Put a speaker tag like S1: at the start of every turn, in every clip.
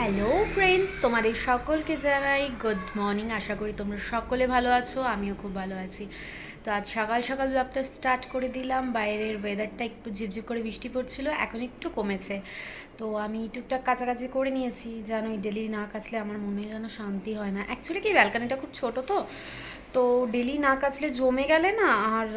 S1: Hello friends তোমাদের সকলকে জানাই গুড মর্নিং আশা করি তোমরা সকলে ভালো আছো, আমিও খুব ভালো আছি। তো আজ সকাল সকাল ব্লগটা স্টার্ট করে দিলাম। বাইরের ওয়েদারটা একটু ঝিপঝিপ করে বৃষ্টি পড়ছিল, এখন একটু কমেছে। তো আমি টুকটাক কাছাকাছি করে নিয়েছি। জানোই ডেলি না কাচলে আমার মনে যেন শান্তি হয় না। অ্যাকচুয়ালি কি ব্যালকানিটা খুব ছোটো তো তো ডেলি না কাচলে জমে গেলে না আর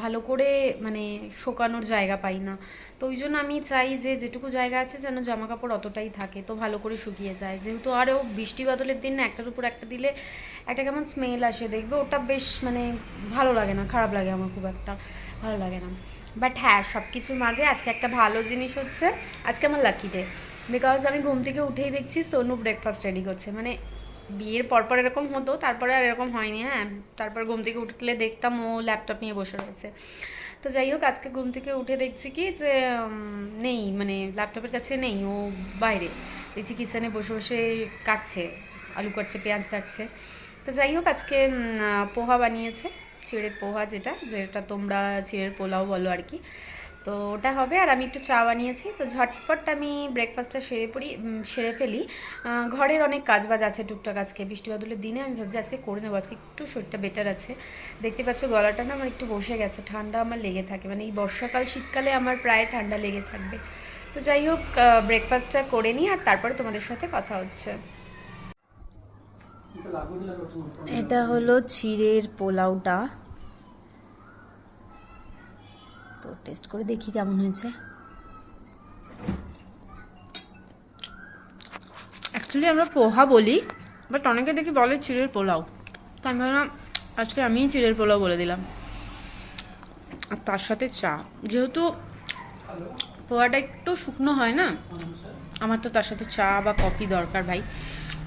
S1: ভালো করে মানে শোকানোর জায়গা পাই না। তো ওই জন্য আমি চাই যে যেটুকু জায়গা আছে যেন জামা কাপড় অতটাই থাকে। তো ভালো করে শুকিয়ে যায়। যেহেতু আরও বৃষ্টি বাদলের দিন একটার উপর একটা দিলে একটা কেমন স্মেল আসে, দেখবে ওটা বেশ মানে ভালো লাগে না, খারাপ লাগে আমার খুব একটা, ভালো লাগে না। বাট হ্যাঁ সব কিছুর মাঝে আজকে একটা ভালো জিনিস হচ্ছে, আজকে আমার লাকি ডে বিকজ আমি ঘুম থেকে উঠেই দেখছি সোনু ব্রেকফাস্ট রেডি করছে। মানে বিয়ের পরপর এরকম হতো, তারপরে আর এরকম হয়নি হ্যাঁ। তারপর ঘুম থেকে উঠলে দেখতাম ও ল্যাপটপ নিয়ে বসে রয়েছে। তো যাই হোক, আজকে ঘুম থেকে উঠে দেখছি কি যে নেই মানে ল্যাপটপের কাছে নেই, ও বাইরে। দেখছি কিচেনে বসে বসে কাটছে, আলু কাটছে, পেঁয়াজ কাটছে। তো যাই হোক, আজকে পোহা বানিয়েছে, চিড়ের পোহা যেটা যেটা তোমরা চিড়ের পোলাও বলো আর কি। তো ওটা হবে আর আমি একটু চা বানিয়েছি। তো ঝটপট আমি ব্রেকফাস্টটা সেরে পড়ি সেরে ফেলি। ঘরের অনেক কাজবাজ আছে টুকটাক আজকে। বৃষ্টি বাদলের দিনে আমি ভাবছি আজকে করে নেব। আজকে একটু শরীরটা বেটার আছে। দেখতে পাচ্ছ গলাটা না আমার একটু বসে গেছে। ঠান্ডা আমার লেগে থাকে। মানে এই বর্ষাকাল শীতকালে আমার প্রায় ঠান্ডা লেগে থাকবে। তো যাই হোক ব্রেকফাস্টটা করে নিই আর তারপরে তোমাদের সাথে কথা হচ্ছে। এটা হলো চিড়ের পোলাওটা। তো টেস্ট করে দেখি কেমন হয়েছে। অ্যাকচুয়ালি আমরা পোহা বলি বাট অনেকে দেখি বলে চিড়ের পোলাও। তো আমি ভাবলাম, আজকে আমিই চিড়ের পোলাও বলে দিলাম। আর তার সাথে চা। যেহেতু পোহাটা একটু শুকনো হয় না, আমার তো তার সাথে চা বা কফি দরকার ভাই।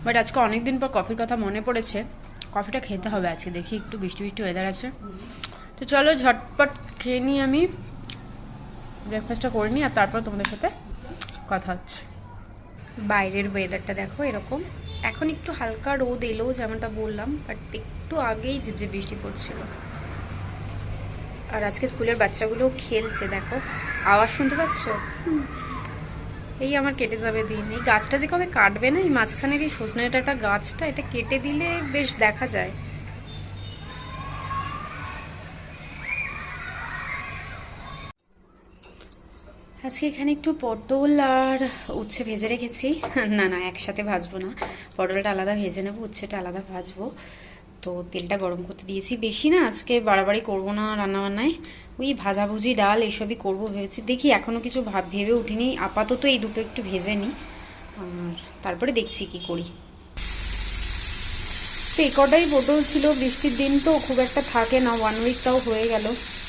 S1: বাট আজকে অনেক দিন পর কফির কথা মনে পড়েছে। কফিটা খেতে হবে আজকে, দেখি একটু বৃষ্টি বৃষ্টি ওয়েদার আছে। তো চলো ঝটপট খেয়ে নিই আমি। ব্রেকফাস্টটা করে নিই আর তারপর তোমাদের সাথে কথা হচ্ছে। বাইরের ওয়েদারটা দেখো এরকম। এখন একটু হালকা রোদ এলো যেমনটা বললাম বাট একটু আগেই ঝিপঝিপ বৃষ্টি পড়ছিল। আর আজকে স্কুলের বাচ্চাগুলো খেলছে, দেখো। আওয়াজ শুনতে পাচ্ছ। এই আমার কেটে যাবে দিন। এই গাছটা যে কবে কাটবে না, এই মাঝখানের এই সজনে ডাঁটা গাছটা, এটা কেটে দিলে বেশ দেখা যায়। আজকে এখানে একটু পটল আর উচ্ছে ভেজে রেখেছি। না না, একসাথে ভাজবো না। পটলটা আলাদা ভেজে নেব, উচ্ছেটা আলাদা ভাজবো। তো তেলটা গরম করতে দিয়েছি। বেশি না, আজকে বাড়াবাড়ি করব না রান্নাবান্নায়। ওই ভাজাভুজি, ডাল এসবই করব ভেবেছি। দেখি এখনও কিছু ভাব ভেবে উঠিনি। আপাতত এই দুটো একটু ভেজে নিই। আর তারপরে দেখছি কি করি। তো এই কটাই পটল ছিল বৃষ্টির দিন, তো খুব একটা থাকে না। ওয়ান উইকটাও হয়ে গেল।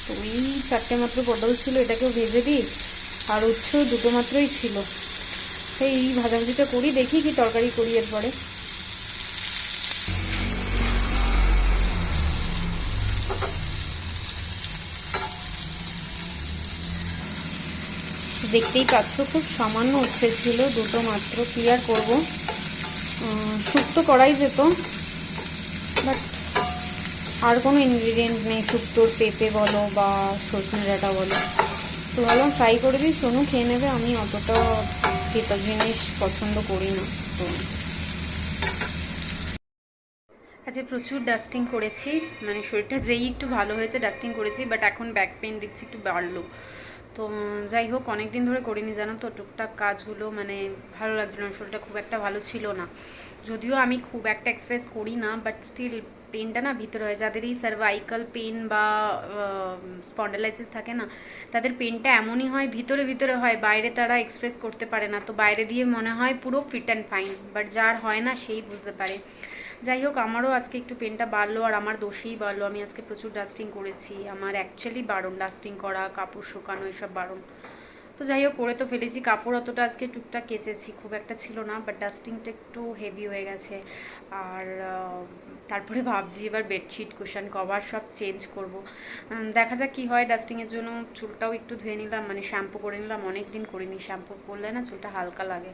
S1: তো ওই চারটে মাত্র পটল ছিল, এটাকেও ভেজে দিই। আর উৎস দুটো মাত্রই ছিল। সেই ভাজাভুজিটা করি, দেখি কি তরকারি করি এরপরে। দেখতেই পাচ্ছ, খুব সামান্য উচ্ছে ছিল, দুটো মাত্র। কি আর করব? শুক্তো করাই যেত, বাট আর কোনো ইনগ্রিডিয়েন্ট নেই, শুক্তোর পেঁপে বলো বা সজনে ডাঁটা বলো। তো ভাবলাম ফ্রাই করে দিই। সোনু খেয়ে নেবে, আমি অতটা তেতো জিনিস পছন্দ করি না, তো। আচ্ছা প্রচুর ডাস্টিং করেছি। মানে শরীরটা যেই একটু ভালো হয়েছে ডাস্টিং করেছি বাট এখন ব্যাক পেন দেখছি একটু বাড়লো। তো যাই হোক অনেক দিন ধরে করিনি, জানো তো, টুকটাক কাজগুলো মানে ভালো লাগছিল না, শরীরটা খুব একটা ভালো ছিল না। যদিও আমি খুব একটা এক্সপ্রেস করি না বাট স্টিল পেনটা না ভিতরে হয়। যাদের এই সার্ভাইকাল পেন বা স্পন্ডালাইসিস থাকে না, তাদের পেনটা এমনই হয়, ভিতরে ভিতরে হয়, বাইরে তারা এক্সপ্রেস করতে পারে না। তো বাইরে দিয়ে মনে হয় পুরো ফিট অ্যান্ড ফাইন বাট যার হয় না সেই বুঝতে পারে। যাই হোক, আমারও আজকে একটু পেনটা বাড়লো আর আমার দোষেই বাড়লো। আমি আজকে প্রচুর ডাস্টিং করেছি। আমার অ্যাকচুয়ালি বারণ ডাস্টিং করা, কাপড় শুকানো, এসব বারণ। তো যাই হোক করে তো ফেলেছি। কাপড় অতটা আজকে টুকটাক কেচেছি, খুব একটা ছিল না বাট ডাস্টিংটা একটু হেভি হয়ে গেছে। আর তারপরে ভাবছি এবার বেডশিট কুশন কভার সব চেঞ্জ করব। দেখা যাক কী হয় ডাস্টিংয়ের জন্য। চুলটাও একটু ধুয়ে নিলাম মানে শ্যাম্পু করে নিলাম অনেক দিন করিনি শ্যাম্পু করলে না চুলটা হালকা লাগে।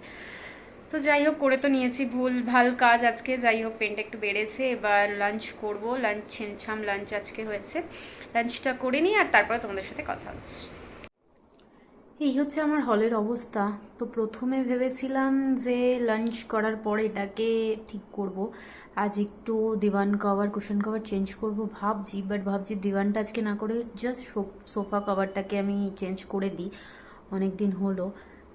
S1: তো যাই হোক, করে তো নিয়েছি ভুল, ভালো কাজ আজকে। যাই হোক পেনটা একটু বেড়েছে, এবার লাঞ্চ করব। লাঞ্চ ছিমছাম লাঞ্চ আজকে হয়েছে। লাঞ্চটা করে নিই আর তারপরে তোমাদের সাথে কথা হচ্ছে।
S2: এই হচ্ছে আমার হলের অবস্থা। তো প্রথমে ভেবেছিলাম যে লাঞ্চ করার পর এটাকে ঠিক করব। আজ একটু divan cover cushion cover change করব ভাবছি বাট ভাবছি দিওয়ানটা আজকে না করে জাস্ট সোফা কভারটাকে আমি চেঞ্জ করে দিই। অনেক দিন হলো।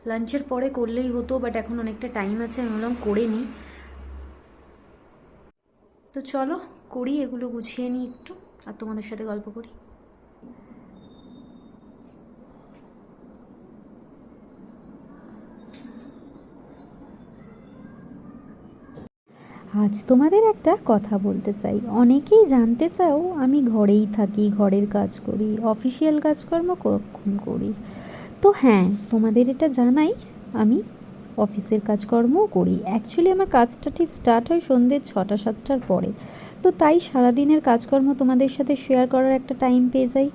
S2: লাঞ্চের পরে করলেই হতো বাট এখন অনেকটা টাইম আছে, আমি বললাম করে নিই। তো চলো করি, এগুলো গুছিয়ে নিই একটু, আর তোমাদের সাথে গল্প করি।
S1: আজ তোমাদের একটা কথা বলতে চাই। অনেকেই জানতে চাও, আমি ঘরেই থাকি, ঘরের কাজ করি, অফিসিয়াল কাজকর্ম কখন করি? তো হ্যাঁ তোমাদের এটা জানাই, আমি অফিসের কাজকর্মও করি। অ্যাকচুয়ালি আমার কাজটা ঠিক স্টার্ট হয় সন্ধ্যে ছটা, সাতটার পরে। তো তাই সারাদিনের কাজকর্ম তোমাদের সাথে শেয়ার করার একটা টাইম পেয়ে যাই।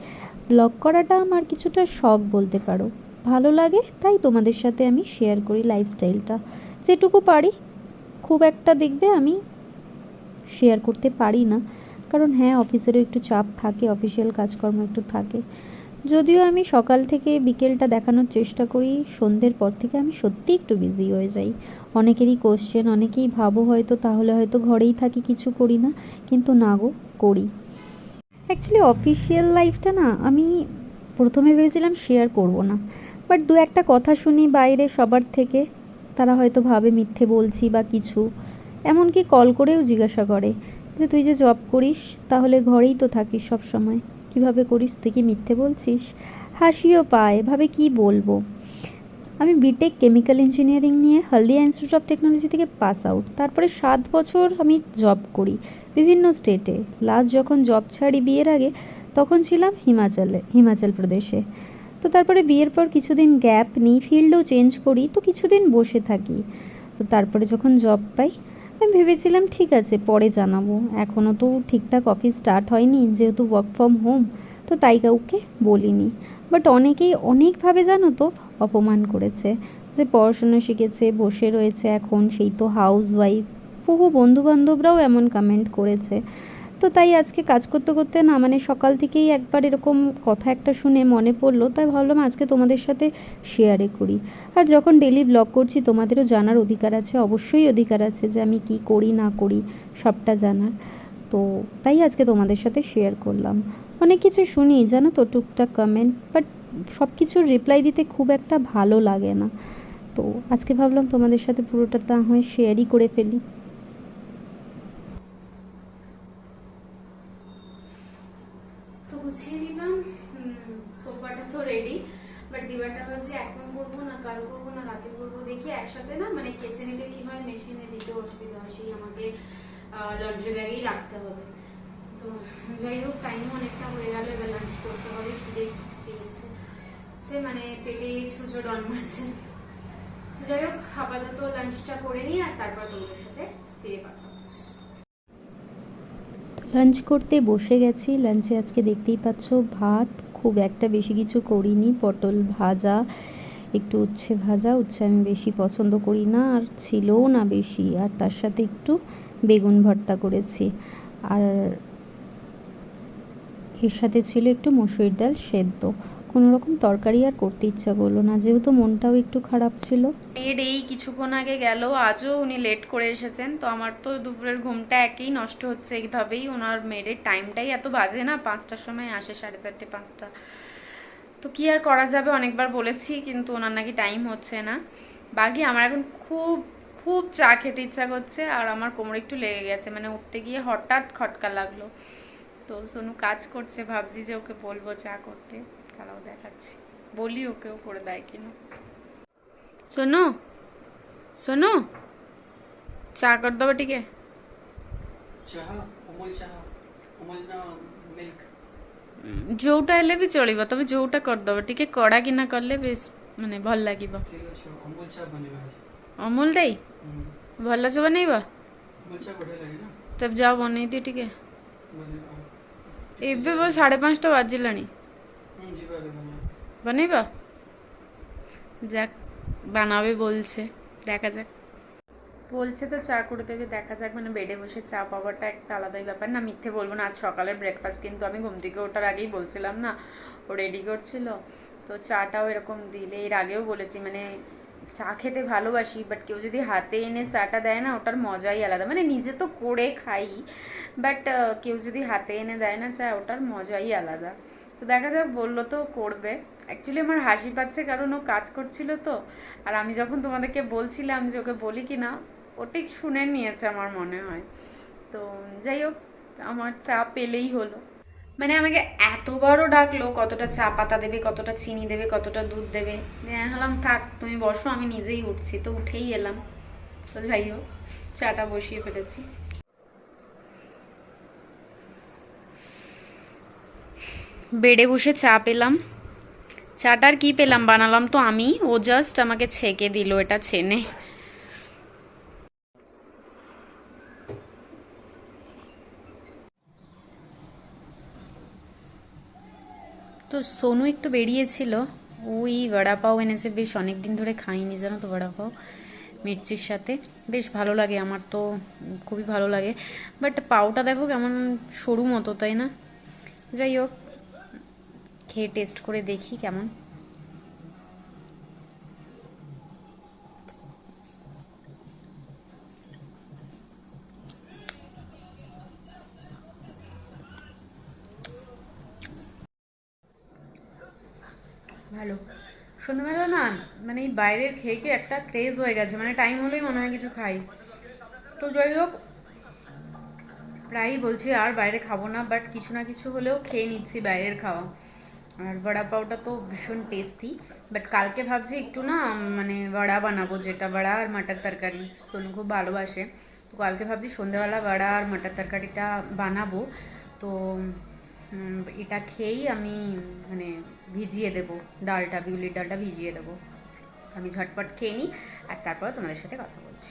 S1: ব্লগ করাটা আমার কিছুটা শখ বলতে পারো। ভালো লাগে, তাই তোমাদের সাথে আমি শেয়ার করি লাইফস্টাইলটা যেটুকু পারি খুব একটা দেখবে আমি শেয়ার করতে পারি না। কারণ হ্যাঁ অফিসেরও একটু চাপ থাকে অফিসিয়াল কাজকর্ম একটু থাকে। যদিও আমি সকাল থেকে বিকেলটা দেখানোর চেষ্টা করি, সন্ধ্যের পর থেকে আমি সত্যি একটু বিজি হয়ে যাই। অনেকেরই কোশ্চেন অনেকেই ভাবো হয়তো, তাহলে হয়তো ঘরেই থাকি, কিছু করি না। কিন্তু না গো, করি। অ্যাকচুয়ালি অফিসিয়াল লাইফটা না, আমি প্রথমে ভেবেছিলাম শেয়ার করব না। বাট দু একটা কথা শুনি বাইরে সবার থেকে। তারা হয়তো ভাবে মিথ্যে বলছি বা কিছু। এমনকি কল করেও জিজ্ঞাসা করে যে, তুই যে জব করিস, তাহলে ঘরেই তো থাকিস সব সময় কীভাবে করিস? তুই কি মিথ্যে বলছিস? হাসিও পায়, ভাবে কি বলব। আমি বিটেক কেমিক্যাল ইঞ্জিনিয়ারিং নিয়ে হলদিয়া ইনস্টিটিউট অফ টেকনোলজি থেকে পাস আউট তারপরে সাত বছর আমি জব করি বিভিন্ন স্টেটে লাস্ট যখন জব ছাড়ি বিয়ের আগে, তখন ছিলাম হিমাচলে, হিমাচল প্রদেশে। তো তারপরে বিয়ের পর কিছুদিন গ্যাপ নিই ফিল্ডও চেঞ্জ করি, তো কিছুদিন বসে থাকি। তো তারপরে যখন জব পাই, আমি ভেবেছিলাম ঠিক আছে, পরে জানাব। এখনও তো ঠিকঠাক অফিস স্টার্ট হয়নি, যেহেতু ওয়ার্ক ফ্রম হোম তো তাই কাউকে বলিনি। বাট অনেকেই অনেকভাবে জানো তো, অপমান করেছে। যে পড়াশোনা শিখেছে, বসে রয়েছে এখন, সেই তো হাউস ওয়াইফ বহু বন্ধুবান্ধবরাও এমন কমেন্ট করেছে। তো তাই আজকে কাজ করতে করতে না মানে সকাল থেকেই একবার এরকম কথা একটা শুনে মনে পড়ল, তাই ভাবলাম আজকে তোমাদের সাথে শেয়ারে করি। আর যখন ডেলি ব্লগ করছি, তোমাদেরও জানার অধিকার আছে, অবশ্যই অধিকার আছে যে আমি কি করি, না করি, সবটা জানার। তো তাই আজকে তোমাদের সাথে শেয়ার করলাম। অনেক কিছু শুনি, জানো তো, টুকটাক কমেন্ট বাট সব কিছুর রিপ্লাই দিতে খুব একটা ভালো লাগে না। তো আজকে ভাবলাম তোমাদের সাথে পুরোটা তা হয় শেয়ারই করে ফেলি
S2: তো গুছিয়ে নিলাম সোফাটা তো রেডি বাট দিবারটা ভাবছি এখন করব না কাল রাতে করব দেখি একসাথে না মানে কেচে নিলে কি হয় মেশিনে দিতে অসুবিধা হয়, সেই আমাকে লন্ড্রি ব্যাগেই রাখতে হবে। তো যাই হোক টাইম অনেকটা হয়ে গেল, এবার লাঞ্চ করতে হবে, খিদে পেয়েছে। সে মানে পেটে ছুঁচো ডন মারছে। যাই হোক, আপাতত লাঞ্চটা করে নিই আর তারপর তোমাদের সাথে ফিরে কথা হচ্ছে।
S1: লাঞ্চ করতে বসে গেছি লাঞ্চে আজকে দেখতেই পাচ্ছ, ভাত খুব একটা বেশি কিছু করিনি, পটল ভাজা একটু উচ্ছে ভাজা, উচ্ছে আমি বেশি পছন্দ করি না, আর ছিলও না বেশি। আর তার সাথে একটু বেগুন ভর্তা করেছি। আর এর সাথে ছিল একটু মসুর ডাল সেদ্ধ। কোনো রকম তরকারি আর করতে ইচ্ছা করল না, যেহেতু মনটাও একটু খারাপ ছিল।
S2: মেয়ের এই কিছুক্ষণ আগে গেল, আজও উনি লেট করে এসেছেন, তো আমার তো দুপুরের ঘুমটা একেই নষ্ট হচ্ছে এইভাবেই। ওনার মেয়ের টাইমটাই এত বাজে না, পাঁচটার সময় আসে সাড়ে চারটে, পাঁচটা। তো কী আর করা যাবে? অনেকবার বলেছি, কিন্তু ওনার নাকি টাইম হচ্ছে না। বাকি আমার এখন খুব খুব চা খেতে ইচ্ছা করছে, আর আমার কোমরে একটু লেগে গেছে। মানে উঠতে গিয়ে হঠাৎ খটকা লাগল। তো সোনু কাজ করছে, ভাবছি যে ওকে বলব চা করতে। তারাও দেখাচ্ছি। বলি ওকেও করে দেয় কিনা। সোনু? সোনু? চা কর দেবো
S3: টিকে চা, অমল চা, অমল না, মিল্ক।
S2: ଯୋଉଟା ହେଲେ ବି ଚଳିବ ତମେ ଯୋଉଟା କରିଦେବ ଟିକେ କଡ଼ା କିନା କଲେ ବେଶ ମାନେ ଭଲ ଲାଗିବ
S3: ଠିକ ଅଛି ଅମୁଲ ଚାହା ବନେଇବା ଆଜି
S2: ଅମୁଲ ଦେଇ
S3: ହୁଁ।
S2: ଭଲସେ ବନେଇବ
S3: ଅମୁଲ ଚାହା ବଢ଼ିଆ ଲାଗେ ନା
S2: ତେବେ ଯାଅ ବନେଇ ଦିଅ ଟିକେ
S3: ବନେଇବା
S2: ଏବେ ବ ସାଢ଼େ ପାଞ୍ଚଟା ବାଜିଲାଣି
S3: হুম ଯିବା ଏବେ ବନେଇବା
S2: বনাইব যাক বানাবে বলছে দেখা যাক বলছে তো চা করে দেবে, দেখা যাক মানে বেডে বসে চা পাওয়াটা একটা আলাদাই ব্যাপার। না, মিথ্যে বলব না, আজ সকালের ব্রেকফাস্ট কিন্তু আমি ঘুম থেকে ওঠার আগেই বলছিলাম না, ও রেডি করছিল।
S1: তো চাটাও এরকম দিলে, এর আগেও বলেছি মানে চা খেতে ভালোবাসি বাট কেউ যদি হাতে এনে চাটা দেয় না, ওটার মজাই আলাদা। মানে নিজে তো করে খাই বাট কেউ যদি হাতে এনে দেয় না চা, ওটার মজাই আলাদা। তো দেখা যাক, বলল তো করবে। অ্যাকচুয়ালি আমার হাসি পাচ্ছে কারণ ও কাজ করছিল তো, আর আমি যখন তোমাদেরকে বলছিলাম যে ওকে বলি কি না ও ঠিক শুনে নিয়েছে আমার মনে হয়। তো যাই হোক, আমার চা পেলেই হলো। মানে আমাকে এতবারও ডাকলো কতটা চা পাতা দেবে, কতটা চিনি দেবে, কতটা দুধ দেবে। হলাম থাক, তুমি বসো, আমি নিজেই উঠছি। তো উঠেই এলাম। তো যাই হোক, চাটা বসিয়ে ফেলেছি। বেডে বসে চা পেলাম। চাটার কি পেলাম? বানালাম তো আমি। ও জাস্ট আমাকে ছেঁকে দিল এটা চেনে। সোনু একটু বেরিয়েছিল। ওই বড়া পাও এনেছে, বেশ অনেক দিন ধরে খাইনি, জানো তো পাও, মির্চির সাথে। বেশ ভালো লাগে আমার তো, খুবই ভালো লাগে। বাট পাওটা দেখো কেমন সরু মতো, তাই না? যাই হোক, খেয়ে টেস্ট করে দেখি কেমন। ভালো। সন্ধ্যাবেলা না মানে এই বাইরের খেয়ে খেয়ে একটা ক্রেজ হয়ে গেছে মানে টাইম হলেই মনে হয় কিছু খাই। তো যাই হোক, প্রায়ই বলছি আর বাইরে খাব না বাট কিছু না কিছু হলেও খেয়ে নিচ্ছি বাইরের খাওয়া। আর বড়া পাওটা তো ভীষণ টেস্টি বাট কালকে ভাবছি একটু না মানে বড়া বানাবো, যেটা বড়া আর মাটার তরকারি। সোনু খুব ভালোবাসে, তো কালকে ভাবছি সন্ধ্যাবেলা বড়া আর মাটার তরকারিটা বানাবো। তো এটা খেয়েই আমি মানে ভিজিয়ে দেবো, ডালটা, বিউলির ডালটা ভিজিয়ে দেবো। আমি ঝটপট খেয়ে নিই আর তারপর তোমাদের সাথে কথা বলছি।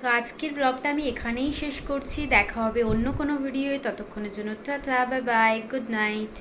S1: তো আজকের ব্লগটা আমি এখানেই শেষ করছি। দেখা হবে অন্য কোনো ভিডিওয়ে ততক্ষণের জন্য tata bye bye good night